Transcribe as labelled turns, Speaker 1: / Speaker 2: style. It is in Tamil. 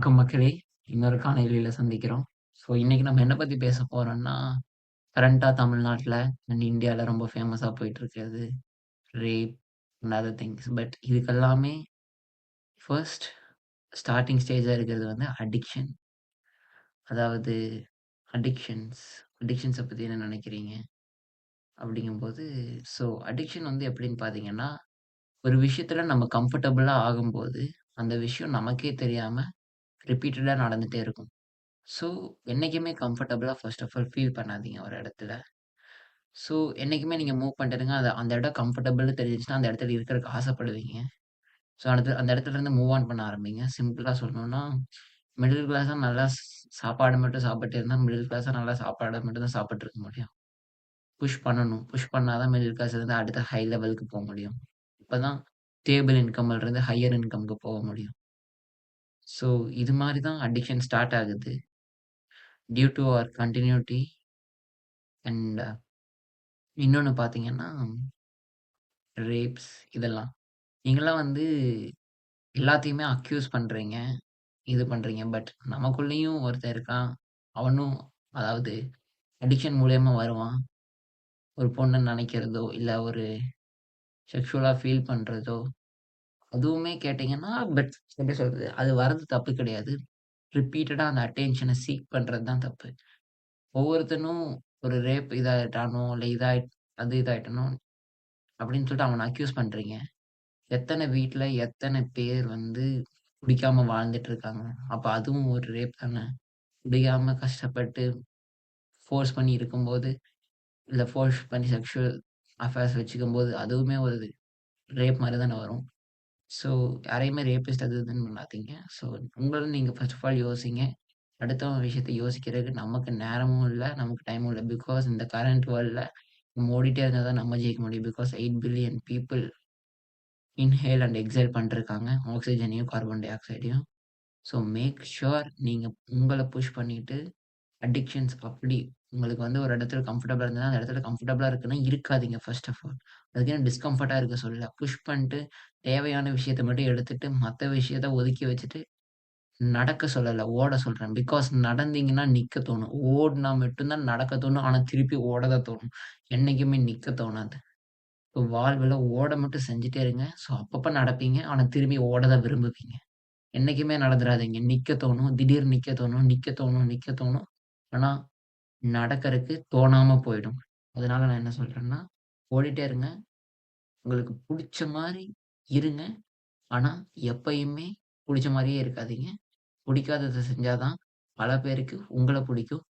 Speaker 1: வணக்கம் மக்களே! இன்னொரு காணொளியில சந்திக்கிறோம். ஸோ இன்னைக்கு நம்ம என்ன பத்தி பேச போறோம்னா, கரண்டா தமிழ்நாட்டில் அண்ட் இந்தியாவில் ரொம்ப ஃபேமஸாக போயிட்டு இருக்கிறது rape and other things. But இதுக்கெல்லாமே first starting ஸ்டேஜாக இருக்கிறது வந்து அடிக்ஷன். அதாவது அடிக்ஷன்ஸ் அடிக்ஷன்ஸை பற்றி என்ன நினைக்கிறீங்க? அப்படிங்கும்போது ஸோ அடிக்ஷன் வந்து எப்படின்னு பார்த்தீங்கன்னா, ஒரு விஷயத்தில் நம்ம கம்ஃபர்டபுளாக ஆகும்போது, அந்த விஷயம் நமக்கே தெரியாமல் ரிப்பீட்டடாக நடந்துகிட்டே இருக்கும். ஸோ என்றைக்குமே கம்ஃபர்டபுளாக ஃபர்ஸ்ட் ஆஃப் ஆல் ஃபீல் பண்ணாதீங்க ஒரு இடத்துல. ஸோ என்னைக்குமே நீங்கள் மூவ் பண்ணிடுங்க அது அந்த இடம் கம்ஃபர்டபுள்னு தெரிஞ்சிச்சுன்னா அந்த இடத்துல இருக்கிறதுக்கு ஆசைப்படுவீங்க. ஸோ அடுத்து அந்த இடத்துலருந்து மூவ் ஆன் பண்ண ஆரம்பிங்க. சிம்பிளாக சொல்லணும்னா, மிடில் கிளாஸாக நல்லா சாப்பாடு மட்டும் சாப்பிட்டு இருந்தால் மிடில் கிளாஸாக நல்லா சாப்பாட மட்டும் தான் சாப்பிட்டு இருக்க முடியும். புஷ் பண்ணணும். புஷ் பண்ணால் தான் மிடில் கிளாஸ்லருந்து அடுத்த ஹை லெவலுக்கு போக முடியும். இப்போ தான் டேபிள் இருந்து ஹையர் இன்கம்க்கு போக முடியும். ஸோ இது மாதிரி தான் அடிக்ஷன் ஸ்டார்ட் ஆகுது. Due to our continuity and uh, இன்னொன்று பார்த்தீங்கன்னா, ரேப்ஸ் இதெல்லாம். நீங்களாம் வந்து எல்லாத்தையுமே அக்யூஸ் பண்ணுறீங்க இது பண்ணுறீங்க பட் நமக்குள்ளேயும் ஒருத்தன் இருக்கான். அவனும் அதாவது அடிக்ஷன் மூலயமா வருவான். ஒரு பொண்ணை நினைக்கிறதோ, இல்லை ஒரு செக்ஷுவலாக ஃபீல் பண்ணுறதோ அதுவுமே கேட்டீங்கன்னா, பட் எப்படி சொல்றது? அது வர்றது தப்பு கிடையாது. ரிப்பீட்டடாக அந்த அட்டென்ஷனை சீக் பண்ணுறது தான் தப்பு. ஒவ்வொருத்தனும் ஒரு ரேப் இதாகிட்டானோ இல்லை இதாகி அது இதாகிட்டனோ அப்படின்னு சொல்லிட்டு அவனை அக்யூஸ் பண்ணுறீங்க எத்தனை வீட்டில் எத்தனை பேர் வந்து குடிக்காம வாழ்ந்துட்டு இருக்காங்க. அப்போ அதுவும் ஒரு ரேப் தானே. குடிக்காம கஷ்டப்பட்டு ஃபோர்ஸ் பண்ணி இருக்கும்போது, இல்லை ஃபோர்ஸ் பண்ணி செக்ஷுவல் அஃபேர்ஸ் வச்சுக்கும் போது அதுவுமே ஒரு ரேப் மாதிரி தானே வரும். ஸோ யாரையுமே ரேபிஸ்ட் அது இதுன்னு பண்ணாதீங்க. ஸோ உங்களும் நீங்கள் ஃபர்ஸ்ட் ஆஃப் ஆல் யோசிங்க. அடுத்தவங்க விஷயத்த யோசிக்கிறதுக்கு நமக்கு நேரமும் இல்லை நமக்கு டைமும் இல்லை பிகாஸ் இந்த கரண்ட் வேர்ல்டில் நம்ம ஓடிட்டே இருந்தால் தான் நம்ம ஜெயிக்க முடியும். Because eight billion people inhale and exhale பண்ணிட்டுருக்காங்க. ஆக்சிஜனையும் கார்பன் டை ஆக்சைடையும். ஸோ மேக் ஷுர் நீங்கள் உங்களை புஷ் பண்ணிட்டு, அடிக்ஷன்ஸ் அப்படி உங்களுக்கு வந்து ஒரு இடத்துல கம்ஃபர்டபுளா இருந்ததுன்னா, அந்த இடத்துல கம்ஃபர்டபுளா இருக்குன்னா இருக்காதீங்க ஃபர்ஸ்ட் ஆஃப் ஆல். அதுக்குன்னு டிஸ்கம்ஃபர்ட்டா இருக்க சொல்லல. புஷ் பண்ணிட்டு தேவையான விஷயத்த மட்டும் எடுத்துட்டு, மற்ற விஷயத்த ஒதுக்கி வச்சுட்டு, நடக்க சொல்லல. ஓட சொல்றேன். பிகாஸ் நடந்தீங்கன்னா நிக்க தோணும். ஓடுனா மட்டும்தான் நடக்க தோணும். ஆனா திருப்பி ஓட தான் தோணும். என்னைக்குமே நிக்க தோணாது. இப்போ வாழ்வில் ஓட மட்டும் செஞ்சுட்டே இருங்க. ஸோ அப்பப்ப நடப்பீங்க. ஆனா திரும்பி ஓட தான் விரும்புவீங்க. என்னைக்குமே நடந்துடாதீங்க நிக்க தோணும். திடீர்னு நிக்க தோணும், நிக்க தோணும், நிக்க தோணும். ஆனா நடக்கிறதுக்கு தோணாம போயிடும். அதனால நான் என்ன சொல்றேன்னா, ஓடிட்டே இருங்க. உங்களுக்கு பிடிச்ச மாதிரி இருங்க. ஆனா எப்பயுமே பிடிச்ச மாதிரியே இருக்காதீங்க. பிடிக்காததை செஞ்சாதான் பல பேருக்கு உங்களை பிடிக்கும்